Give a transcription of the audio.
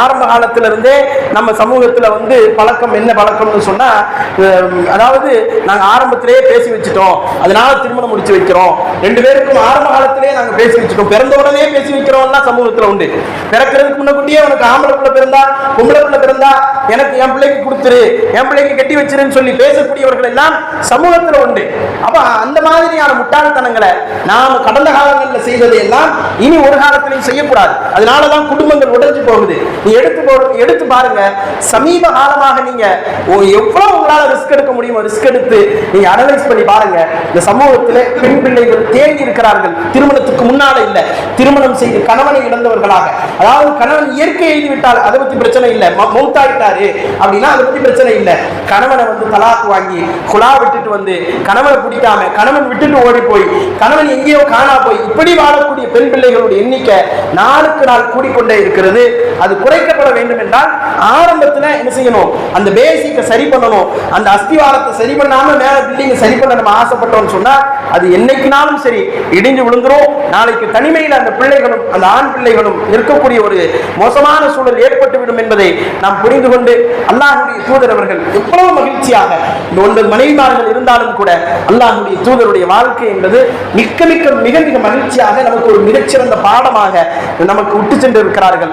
ஆரம்ப காலத்துல இருந்தே நம்ம சமூகத்துல வந்து பழக்கம் என்ன பழக்கம்னு சொன்னா அதாவது நாங்க ஆரம்பத்திலேயே பேசி வச்சுட்டோம். அதனால திருமணம் முடிச்சு வைக்கிறோம். ரெண்டு பேருக்கும் ஆரம்ப காலத்திலேயே நாங்க பேசி வச்சுட்டோம். பிறந்த உடனே பேசி வைக்கிறோம்லாம் சமூகத்துல உண்டு. பிறக்கிறதுக்கு முன்னக்கூட்டியே உனக்கு ஆம்பளை பிள்ளை பிறந்தா பொம்பளை பிள்ளை பிறந்தா எனக்கு என் பிள்ளைக்கு கொடுத்துரு என் பிள்ளைக்கு கட்டி வச்சிருன்னு சொல்லி பேசக்கூடியவர்கள் எல்லாம் சமூகத்துல உண்டு. அப்ப அந்த மாதிரியான முட்டாள்தனங்களை நாம கடந்த காலத்துல செய்ததை எல்லாம் இனி ஒரு காலத்திலையும் செய்யக்கூடாது. அதனாலதான் குடும்பங்கள் உடைஞ்சு போகுது. நீ எடுத்து போ எடுத்து பாருங்க. சமீப காலமாக நீங்க எவ்வளவு உங்களால ரிஸ்க் எடுக்க முடியுமோ ரிஸ்க் எடுத்து நீங்க அனலைஸ் பண்ணி பாருங்க. இந்த சமூகத்துல பெண் பிள்ளைகள் தேங்கி இருக்கிறார்கள். திருமணத்துக்கு முன்னால இல்ல. திருமணம் செய்து கணவனை இழந்தவர்களாக. அதாவது கணவன் இயற்கை எழுதி விட்டால் அதை பத்தி பிரச்சனை இல்ல. மௌத்தாயிட்டாரு அப்படின்னா அதை பத்தி பிரச்சனை இல்ல. கணவனை வந்து தலாக்கு வாங்கி குழா விட்டுட்டு வந்து கணவனை பிடிக்காம கணவன் விட்டுட்டு ஓடி போய் கணவன் எங்கேயோ காணா போய் இப்படி வாழக்கூடிய பெண் பிள்ளைகளுடைய எண்ணிக்கை நாளுக்கு நாள் கூடிக்கொண்டே இருக்கிறது. அது குறைக்க குறைக்கப்பட வேண்டும் என்றால் ஆரம்பத்துல என்ன செய்யணும்? அந்த பேசிக்கை சரி பண்ணணும். அந்த அஸ்திவாரத்தை சரி பண்ணாம மேல பில்டிங் சரி பண்ண நம்ம ஆசைப்பட்டோம்னு சொன்னா அது என்னைக்குனாலும் சரி இடிஞ்சு விழுந்துரும். நாளைக்கு தனிமையில் அந்த பிள்ளைகளும் அந்த ஆண் பிள்ளைகளும் இருக்கக்கூடிய ஒரு மோசமான சூழல் ஏற்பட்டுவிடும் என்பதை நாம் புரிந்து கொண்டு அல்லாஹுடைய தூதர் அவர்கள் எவ்வளவு மகிழ்ச்சியாக இந்த ஒன்பது மனைவிமார்கள் இருந்தாலும் கூட அல்லாஹுடைய தூதருடைய வாழ்க்கை என்பது மிக்க மிக்க மிக மிக மகிழ்ச்சியாக நமக்கு ஒரு மிகச்சிறந்த பாடமாக நமக்கு விட்டு சென்று இருக்கிறார்கள்